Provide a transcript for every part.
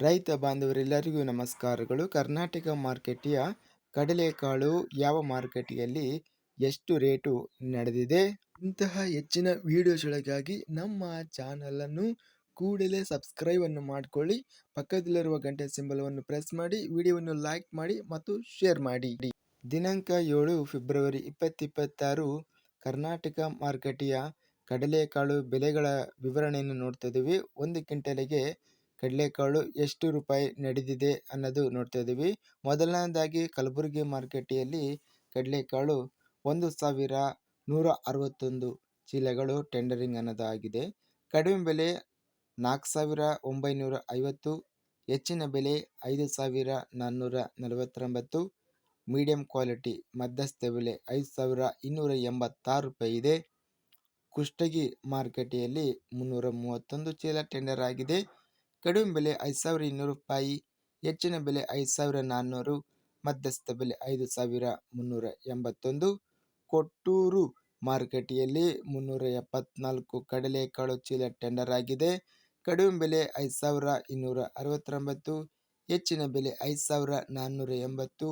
ರೈತ ಬಾಂಧವರೆಲ್ಲರಿಗೂ ನಮಸ್ಕಾರಗಳು. ಕರ್ನಾಟಕ ಮಾರ್ಕೆಟಿಯ ಕಡಲೆಕಾಳು ಯಾವ ಮಾರುಕಟ್ಟೆಯಲ್ಲಿ ಎಷ್ಟು ರೇಟು ನಡೆದಿದೆ? ಇಂತಹ ಹೆಚ್ಚಿನ ವಿಡಿಯೋಸ್ಗಳಿಗಾಗಿ ನಮ್ಮ ಚಾನಲನ್ನು ಕೂಡಲೇ ಸಬ್ಸ್ಕ್ರೈಬನ್ನು ಮಾಡಿಕೊಳ್ಳಿ. ಪಕ್ಕದಲ್ಲಿರುವ ಗಂಟೆ ಸಿಂಬಲವನ್ನು ಪ್ರೆಸ್ ಮಾಡಿ, ವಿಡಿಯೋವನ್ನು ಲೈಕ್ ಮಾಡಿ ಮತ್ತು ಶೇರ್ ಮಾಡಿ. ದಿನಾಂಕ ಏಳು ಫೆಬ್ರವರಿ ಇಪ್ಪತ್ತಿಪ್ಪತ್ತಾರು, ಕರ್ನಾಟಕ ಮಾರುಕಟ್ಟೆಯ ಕಡಲೆಕಾಳು ಬೆಲೆಗಳ ವಿವರಣೆಯನ್ನು ನೋಡ್ತಾ ಇದ್ದೀವಿ. ಒಂದು ಕ್ವಿಂಟಲಿಗೆ ಕಡಲೆಕಾಳು ಎಷ್ಟು ರೂಪಾಯಿ ನಡೆದಿದೆ ಅನ್ನೋದು ನೋಡ್ತಾ ಇದ್ದೀವಿ. ಮೊದಲನೇದಾಗಿ ಕಲಬುರಗಿ ಮಾರುಕಟ್ಟೆಯಲ್ಲಿ ಕಡಲೆಕಾಳು ಒಂದು ಸಾವಿರ ನೂರ ಅರವತ್ತೊಂದು ಚೀಲಗಳು ಟೆಂಡರಿಂಗ್ ಅನ್ನೋದಾಗಿದೆ. ಕಡಿಮೆ ಬೆಲೆ ನಾಲ್ಕು ಸಾವಿರ ಒಂಬೈನೂರ ಐವತ್ತು, ಹೆಚ್ಚಿನ ಬೆಲೆ ಐದು ಸಾವಿರ ನಾನ್ನೂರ ನಲವತ್ತೊಂಬತ್ತು, ಮೀಡಿಯಂ ಕ್ವಾಲಿಟಿ ಮಧ್ಯಸ್ಥ ಬೆಲೆ ಐದು ಸಾವಿರ ಇನ್ನೂರ ಎಂಬತ್ತಾರು ರೂಪಾಯಿ ಇದೆ. ಕುಷ್ಟಗಿ ಮಾರುಕಟ್ಟೆಯಲ್ಲಿ ಮುನ್ನೂರ ಮೂವತ್ತೊಂದು ಚೀಲ ಟೆಂಡರ್ ಆಗಿದೆ. ಕಡಿಮೆ ಬೆಲೆ ಐದು ಸಾವಿರ ಇನ್ನೂರು ರೂಪಾಯಿ, ಹೆಚ್ಚಿನ ಬೆಲೆ ಐದು ಸಾವಿರ ನಾನ್ನೂರು, ಮಧ್ಯಸ್ಥ ಬೆಲೆ ಐದು ಸಾವಿರ ಮುನ್ನೂರ ಎಂಬತ್ತೊಂದು. ಕೊಟ್ಟೂರು ಮಾರುಕಟ್ಟೆಯಲ್ಲಿ ಮುನ್ನೂರ ಎಪ್ಪತ್ನಾಲ್ಕು ಕಡಲೆಕಾಳು ಚೀಲ ಟೆಂಡರ್ ಆಗಿದೆ. ಕಡಿಮೆ ಬೆಲೆ ಐದು ಸಾವಿರ ಇನ್ನೂರ ಅರವತ್ತೊಂಬತ್ತು, ಹೆಚ್ಚಿನ ಬೆಲೆ ಐದು ಸಾವಿರ ನಾನ್ನೂರ ಎಂಬತ್ತು,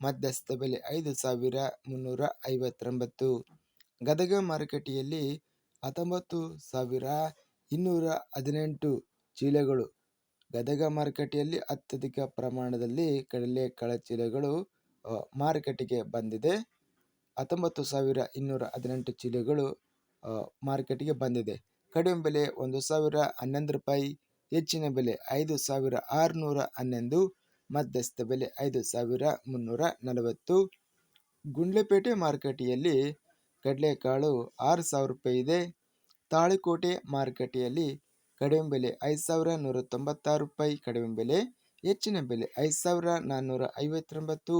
ಮಧ್ಯಸ್ಥ ಬೆಲೆ ಐದು ಸಾವಿರ ಮುನ್ನೂರ ಐವತ್ತೊಂಬತ್ತು. ಗದಗ ಮಾರುಕಟ್ಟೆಯಲ್ಲಿ ಹತ್ತೊಂಬತ್ತು ಸಾವಿರ ಇನ್ನೂರ ಹದಿನೆಂಟು ಚೀಲಗಳು ಗದಗ ಮಾರುಕಟ್ಟೆಯಲ್ಲಿ ಅತ್ಯಧಿಕ ಪ್ರಮಾಣದಲ್ಲಿ ಕಡಲೆಕಾಳು ಚೀಲಗಳು ಮಾರುಕಟ್ಟೆಗೆ ಬಂದಿದೆ. ಹತ್ತೊಂಬತ್ತು ಸಾವಿರ ಇನ್ನೂರ ಹದಿನೆಂಟು ಚೀಲಗಳು ಮಾರುಕಟ್ಟೆಗೆ ಬಂದಿದೆ. ಕಡಿಮೆ ಬೆಲೆ ಒಂದು ಸಾವಿರ ಹನ್ನೊಂದು ರೂಪಾಯಿ, ಹೆಚ್ಚಿನ ಬೆಲೆ ಐದು ಸಾವಿರ ಆರುನೂರ ಹನ್ನೊಂದು, ಮಧ್ಯಸ್ಥ ಬೆಲೆ ಐದು ಸಾವಿರ ಮುನ್ನೂರ ನಲವತ್ತು. ಗುಂಡ್ಲೆಪೇಟೆ ಮಾರುಕಟ್ಟೆಯಲ್ಲಿ ಕಡಲೆಕಾಳು ಆರು ಸಾವಿರ ರೂಪಾಯಿ ಇದೆ. ತಾಳಿಕೋಟೆ ಮಾರುಕಟ್ಟೆಯಲ್ಲಿ ಕಡಿಮೆ ಬೆಲೆ ಐದು ಸಾವಿರ ನೂರ ತೊಂಬತ್ತಾರು ರೂಪಾಯಿ ಕಡಿಮೆ ಬೆಲೆ, ಹೆಚ್ಚಿನ ಬೆಲೆ ಐದು ಸಾವಿರ ನಾನ್ನೂರ ಐವತ್ತೊಂಬತ್ತು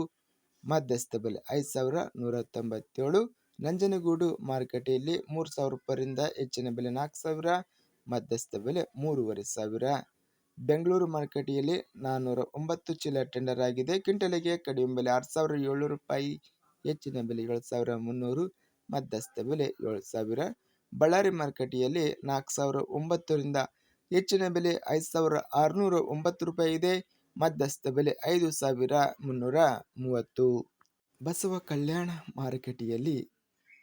ಮಧ್ಯಸ್ಥ ಬೆಲೆ ಐದು ಸಾವಿರ ನೂರ ತೊಂಬತ್ತೇಳು ನಂಜನಗೂಡು ಮಾರುಕಟ್ಟೆಯಲ್ಲಿ ಮೂರು ಸಾವಿರ ರೂಪಾಯಿಯಿಂದ ಹೆಚ್ಚಿನ ಬೆಲೆ ನಾಲ್ಕು ಸಾವಿರ, ಮಧ್ಯಸ್ಥ ಬೆಲೆ ಮೂರುವರೆ ಸಾವಿರ. ಬೆಂಗಳೂರು ಮಾರುಕಟ್ಟೆಯಲ್ಲಿ ನಾನ್ನೂರ ಒಂಬತ್ತು ಚೀಲ ಟೆಂಡರ್ ಆಗಿದೆ. ಕ್ವಿಂಟಲಿಗೆ ಕಡಿಮೆ ಬೆಲೆ ಆರು ಸಾವಿರ ಏಳ್ನೂರು ರೂಪಾಯಿ, ಹೆಚ್ಚಿನ ಬೆಲೆ ಏಳು ಸಾವಿರ ಮುನ್ನೂರು, ಮಧ್ಯಸ್ಥ ಬೆಲೆ ಏಳು ಸಾವಿರ. ಬಳ್ಳಾರಿ ಮಾರುಕಟ್ಟೆಯಲ್ಲಿ ನಾಲ್ಕು ಸಾವಿರ ಒಂಬತ್ತರಿಂದ ಹೆಚ್ಚಿನ ಬೆಲೆ ಐದು ಸಾವಿರ ಆರುನೂರ ಒಂಬತ್ತು ರೂಪಾಯಿ ಇದೆ. ಮಧ್ಯಸ್ಥ ಬೆಲೆ ಐದು ಸಾವಿರ ಮುನ್ನೂರ ಮೂವತ್ತು. ಬಸವ ಕಲ್ಯಾಣ ಮಾರುಕಟ್ಟೆಯಲ್ಲಿ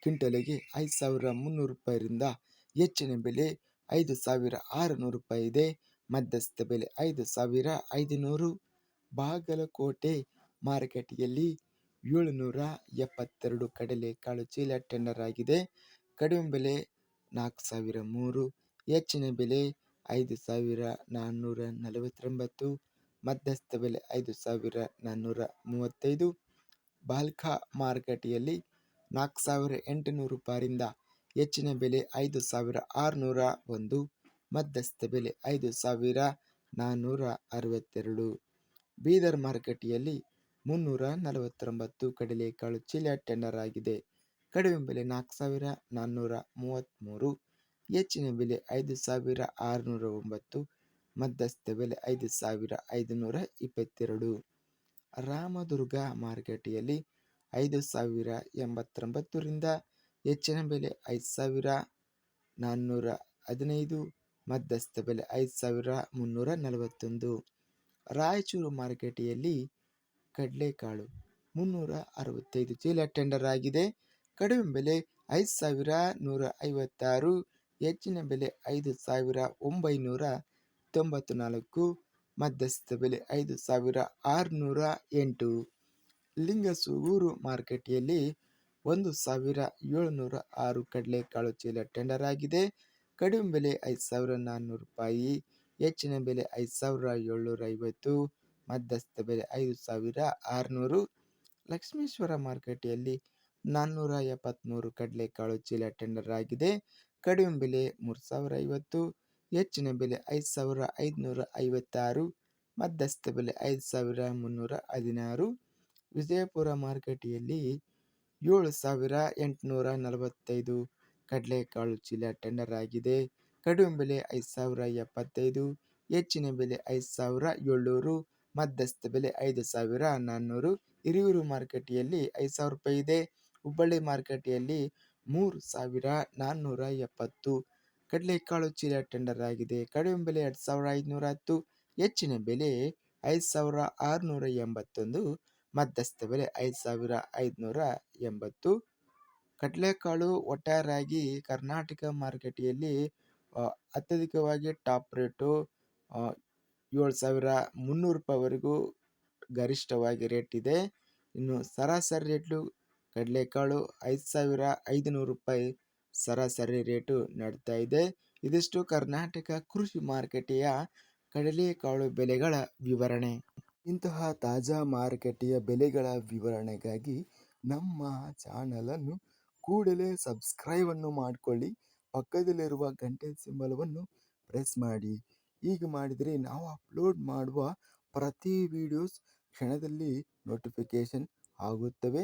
ಕ್ವಿಂಟಲಿಗೆ ಐದು ಸಾವಿರ ಮುನ್ನೂರು ರೂಪಾಯಿಯಿಂದ ಹೆಚ್ಚಿನ ಬೆಲೆ ಐದು ಸಾವಿರ ಆರುನೂರು ರೂಪಾಯಿ ಇದೆ. ಮಧ್ಯಸ್ಥ ಬೆಲೆ ಐದು ಸಾವಿರ ಐದುನೂರು. ಬಾಗಲಕೋಟೆ ಮಾರುಕಟ್ಟೆಯಲ್ಲಿ ಏಳುನೂರ ಎಪ್ಪತ್ತೆರಡು ಕಡಲೆ ಕಾಳು ಚೀಲ ಟೆಂಡರ್ ಆಗಿದೆ. ಕಡಿಮೆ ಬೆಲೆ ನಾಲ್ಕು ಸಾವಿರ ಮೂರು, ಹೆಚ್ಚಿನ ಬೆಲೆ ಐದು ಸಾವಿರ ನಾನ್ನೂರ ನಲವತ್ತೊಂಬತ್ತು, ಮಧ್ಯಸ್ಥ ಬೆಲೆ ಐದು ಸಾವಿರ ನಾನ್ನೂರ ಮೂವತ್ತೈದು. ಬಾಲ್ಕ ಮಾರುಕಟ್ಟೆಯಲ್ಲಿ ನಾಲ್ಕು ಸಾವಿರ ಎಂಟುನೂರು ರೂಪಾಯಿಂದ ಹೆಚ್ಚಿನ ಬೆಲೆ ಐದು ಸಾವಿರ ಆರುನೂರ ಒಂದು, ಮಧ್ಯಸ್ಥ ಬೆಲೆ ಐದು ಸಾವಿರ ನಾನ್ನೂರ ಅರವತ್ತೆರಡು. ಬೀದರ್ ಮಾರುಕಟ್ಟೆಯಲ್ಲಿ ಮುನ್ನೂರ ನಲವತ್ತೊಂಬತ್ತು ಕಡಲೆಕಾಳು ಚೀಲ ಟೆಂಡರ್ ಆಗಿದೆ. ಕಡಿಮೆ ಬೆಲೆ ನಾಲ್ಕು ಸಾವಿರ ನಾನ್ನೂರ ಮೂವತ್ತ್ಮೂರು ಹೆಚ್ಚಿನ ಬೆಲೆ ಐದು ಸಾವಿರ ಆರುನೂರ ಒಂಬತ್ತು, ಮಧ್ಯಸ್ಥ ಬೆಲೆ ಐದು ಸಾವಿರ ಐದುನೂರ ಇಪ್ಪತ್ತೆರಡು. ರಾಮದುರ್ಗ ಮಾರುಕಟ್ಟೆಯಲ್ಲಿ ಐದು ಸಾವಿರ ಎಂಬತ್ತೊಂಬತ್ತರಿಂದ ಹೆಚ್ಚಿನ ಬೆಲೆ ಐದು ಸಾವಿರ ನಾನ್ನೂರ ಹದಿನೈದು, ಮಧ್ಯಸ್ಥ ಬೆಲೆ ಐದು ಸಾವಿರ ಮುನ್ನೂರ ನಲವತ್ತೊಂದು. ರಾಯಚೂರು ಮಾರುಕಟ್ಟೆಯಲ್ಲಿ ಕಡಲೆಕಾಳು ಮುನ್ನೂರ ಅರವತ್ತೈದು ಚೀಲ ಟೆಂಡರ್ ಆಗಿದೆ. ಕಡಿಮೆ ಬೆಲೆ ಐದು ಸಾವಿರ ನೂರ ಐವತ್ತಾರು, ಹೆಚ್ಚಿನ ಬೆಲೆ ಐದು ಸಾವಿರ ಒಂಬೈನೂರ ತೊಂಬತ್ತು ನಾಲ್ಕು ಮಧ್ಯಸ್ಥ ಬೆಲೆ ಐದು ಸಾವಿರ ಆರುನೂರ ಎಂಟು. ಲಿಂಗಸೂಗೂರು ಮಾರುಕಟ್ಟೆಯಲ್ಲಿ ಒಂದು ಸಾವಿರ ಏಳುನೂರ ಆರು ಕಡಲೆಕಾಳು ಚೀಲ ಟೆಂಡರ್ ಆಗಿದೆ. ಕಡಿಮೆ ಬೆಲೆ ಐದು ಸಾವಿರ ನಾನ್ನೂರು ರೂಪಾಯಿ, ಹೆಚ್ಚಿನ ಬೆಲೆ ಐದು ಸಾವಿರ ಏಳ್ನೂರ ಐವತ್ತು ಮಧ್ಯಸ್ಥ ಬೆಲೆ ಐದು ಸಾವಿರ ಆರುನೂರು. ಲಕ್ಷ್ಮೇಶ್ವರ ಮಾರುಕಟ್ಟೆಯಲ್ಲಿ ನಾನ್ನೂರ ಎಪ್ಪತ್ತ್ಮೂರು ಕಡಲೆಕಾಳು ಚೀಲ ಟೆಂಡರ್ ಆಗಿದೆ. ಕಡಿಮೆ ಬೆಲೆ ಮೂರು ಸಾವಿರ ಐವತ್ತು, ಹೆಚ್ಚಿನ ಬೆಲೆ ಐದು ಸಾವಿರ ಐದುನೂರ ಐವತ್ತಾರು ಮಧ್ಯಸ್ಥ ಬೆಲೆ ಐದು ಸಾವಿರ ಮುನ್ನೂರ ಹದಿನಾರು ವಿಜಯಪುರ ಮಾರುಕಟ್ಟೆಯಲ್ಲಿ ಏಳು ಸಾವಿರ ಎಂಟುನೂರ ನಲವತ್ತೈದು ಕಡಲೆಕಾಳು ಚೀಲ ಟೆಂಡರ್ ಆಗಿದೆ. ಕಡಿಮೆ ಬೆಲೆ ಐದು ಸಾವಿರ ಎಪ್ಪತ್ತೈದು, ಹೆಚ್ಚಿನ ಬೆಲೆ ಐದು ಸಾವಿರ ಏಳ್ನೂರು, ಮಧ್ಯಸ್ಥ ಬೆಲೆ ಐದು ಸಾವಿರ ನಾನ್ನೂರು. ಹಿರಿಯೂರು ಮಾರುಕಟ್ಟೆಯಲ್ಲಿ ಐದು ಸಾವಿರ ರೂಪಾಯಿ ಇದೆ. ಹುಬ್ಬಳ್ಳಿ ಮಾರುಕಟ್ಟೆಯಲ್ಲಿ ಮೂರು ಸಾವಿರ ನಾನ್ನೂರ ಎಪ್ಪತ್ತು. ಕಡಲೆಕಾಳು ಚೀಲ ಟೆಂಡರ್ ಆಗಿದೆ. ಕಡಿಮೆ ಬೆಲೆ ಎರಡು ಸಾವಿರ ಐದುನೂರ ಹತ್ತು. ಹೆಚ್ಚಿನ ಬೆಲೆ ಐದು ಸಾವಿರ ಆರುನೂರ ಎಂಬತ್ತೊಂದು. ಮಧ್ಯಸ್ಥ ಬೆಲೆ ಐದು ಸಾವಿರ ಐದುನೂರ ಎಂಬತ್ತು. ಕಡಲೆಕಾಳು ಒಟ್ಟಾರೆಯಾಗಿ ಕರ್ನಾಟಕ ಮಾರುಕಟ್ಟೆಯಲ್ಲಿ ಅತ್ಯಧಿಕವಾಗಿ ಟಾಪ್ ರೇಟು ಏಳು ಸಾವಿರ ಮುನ್ನೂರು ರೂಪಾಯಿವರೆಗೂ ಗರಿಷ್ಠವಾಗಿ ರೇಟ್ ಇದೆ. ಇನ್ನು ಸರಾಸರಿ ರೇಟು ಕಡಲೆಕಾಳು ಐದು ಸಾವಿರ ಐದುನೂರು ರೂಪಾಯಿ ಸರಾಸರಿ ರೇಟು ನಡೀತಾ ಇದೆ. ಇದಿಷ್ಟು ಕರ್ನಾಟಕ ಕೃಷಿ ಮಾರುಕಟ್ಟೆಯ ಕಡಲೆಕಾಳು ಬೆಲೆಗಳ ವಿವರಣೆ. ಇಂತಹ ತಾಜಾ ಮಾರುಕಟ್ಟೆಯ ಬೆಲೆಗಳ ವಿವರಣೆಗಾಗಿ ನಮ್ಮ ಚಾನಲನ್ನು ಕೂಡಲೇ ಸಬ್ಸ್ಕ್ರೈಬನ್ನು ಮಾಡಿಕೊಳ್ಳಿ. ಪಕ್ಕದಲ್ಲಿರುವ ಗಂಟೆ ಸಿಂಬಲವನ್ನು ಪ್ರೆಸ್ ಮಾಡಿ. ಹೀಗೆ ಮಾಡಿದರೆ ನಾವು ಅಪ್ಲೋಡ್ ಮಾಡುವ ಪ್ರತಿ ವಿಡಿಯೋಸ್ ಕ್ಷಣದಲ್ಲಿ ನೋಟಿಫಿಕೇಷನ್ ಆಗುತ್ತವೆ.